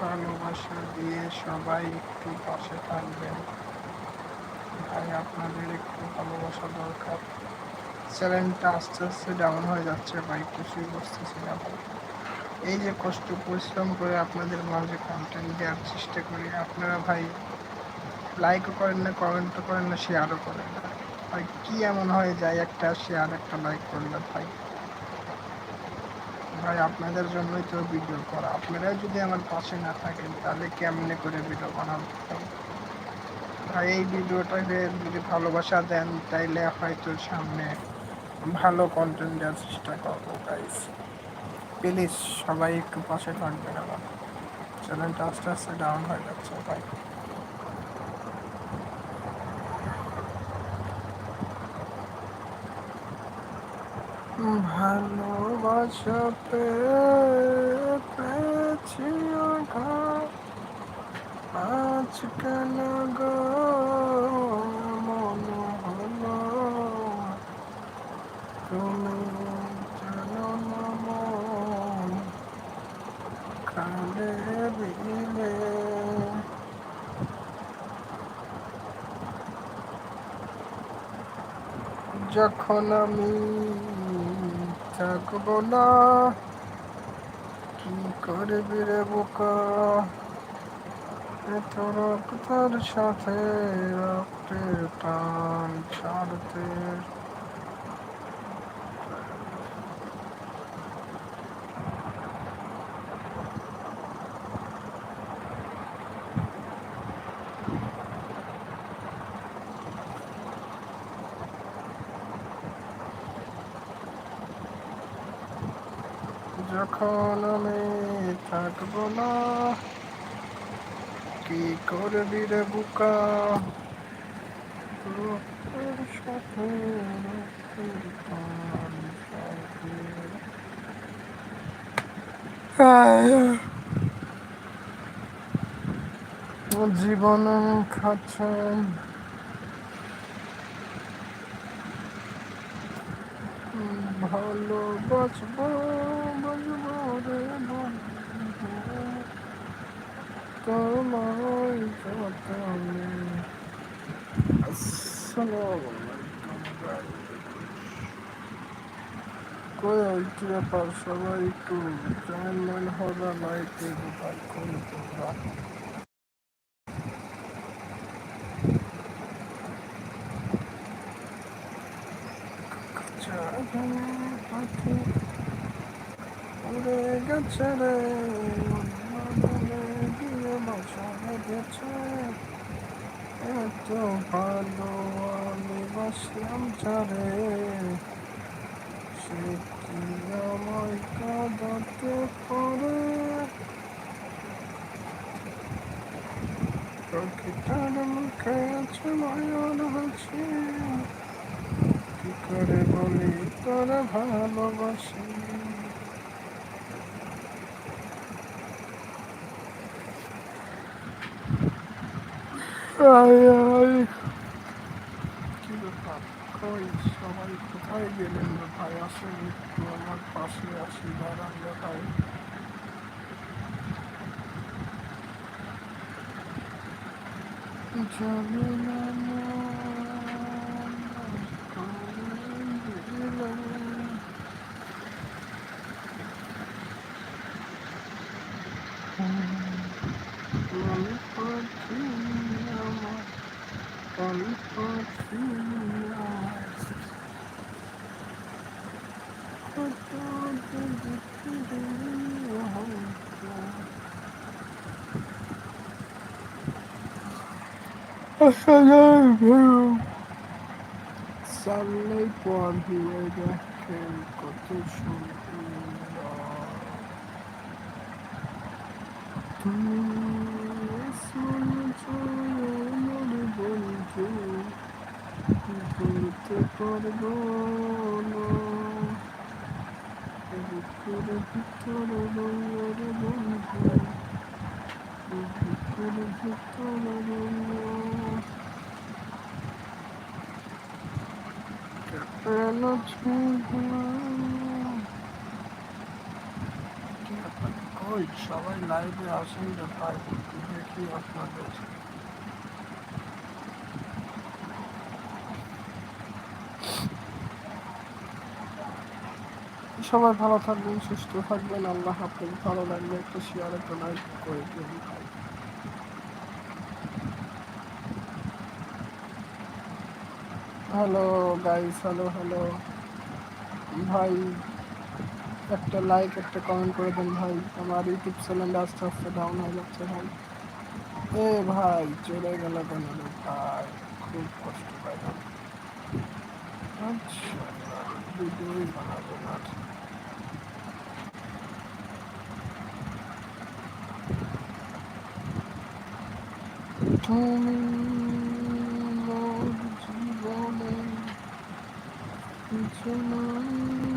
ভালোবাসা দিয়ে সবাই একটু পাশে থাকবেন। ভাই, আপনাদের একটু ভালোবাসা দরকার। চ্যানেলটা আস্তে আস্তে ডাউন হয়ে যাচ্ছে, ভাই কিছুই বুঝতেছি না এই যে কষ্ট, পরিশ্রম করে আপনাদের মাঝে কন্টেন্ট দেওয়ার চেষ্টা করি, আপনারা ভাই লাইকও করেন না কমেন্টও করেন না শেয়ারও করেন না। ভাই, কী এমন হয়ে যায় একটা শেয়ার একটা লাইক করলে ভাই। ভাই, আপনাদের জন্যই তো ভিডিও করা। আপনারা যদি আমার পাশে না থাকেন, তাহলে কেমনে করে ভিডিও বানাবো? ভাই, এই ভিডিওটাকে যদি ভালোবাসা দেন, তাইলে হয়তো সামনে ভালো কন্টেন্ট দেওয়ার চেষ্টা করব গাইস প্লিজ সবাই একটু পাশে থাকবেন আমার চ্যানেলটা আস্তে আস্তে ডাউন হয়ে যাচ্ছে ভাই ভালোবাসা পেয়েছি আজ কেন গো মনে হলো তুমি কালে দিলে। যখন আমি থাকব না। কি করবি রে বোকা? এত কথার সাথে রক্তের টান ছাড়তে যখন আমি থাকব না। কি করবি রে বুকা। জীবন খাচ্ছে। ভালো বাঁচবো বাঁচবো রে তোমায় যতনে সবাই একটু ম্যান হবে লাইকে ভাই কোন তোমরা গেছে রে গিয়ে বাসা বেঁধেছে এত ভালো আমি বাসলাম চারে সে কি আমায় মুখে আছে মায়ার হাসি কি করে বলি তোরা ভালোবাসি আয় আয় কি ব্যাপার কই সবাই কোথায় গেলেন রে ভাই আসেন একটু আমার পাশে আসি দাঁড়ান রে ভাই জানি না মন কোথায় গেলেন। কোন পাখি আমার কোন পাখি আমার কত দেখতে হয়তো সামনেই পর দিয়ে দেখেন কত সুন্দর সবাই লাইভে আসেন দেখি আপনাদের সবাই ভালো থাকবেন, সুস্থ থাকবেন। আল্লাহ হাফেজ। ভালো লাগলে একটা শেয়ার একটা লাইক করে দিন ভাই। হ্যালো গাইস হ্যালো হ্যালো ভাই, একটা লাইক একটা কমেন্ট করে দেন ভাই। আমার ইউটিউব চ্যানেল আস্তে আস্তে ডাউন হয়ে যাচ্ছে ভাই। এ ভাই, চলে গেল কেন ভাই, খুব কষ্ট পাইলাম। আচ্ছা বানাবো না। তুমি জীবনে কিছু নয়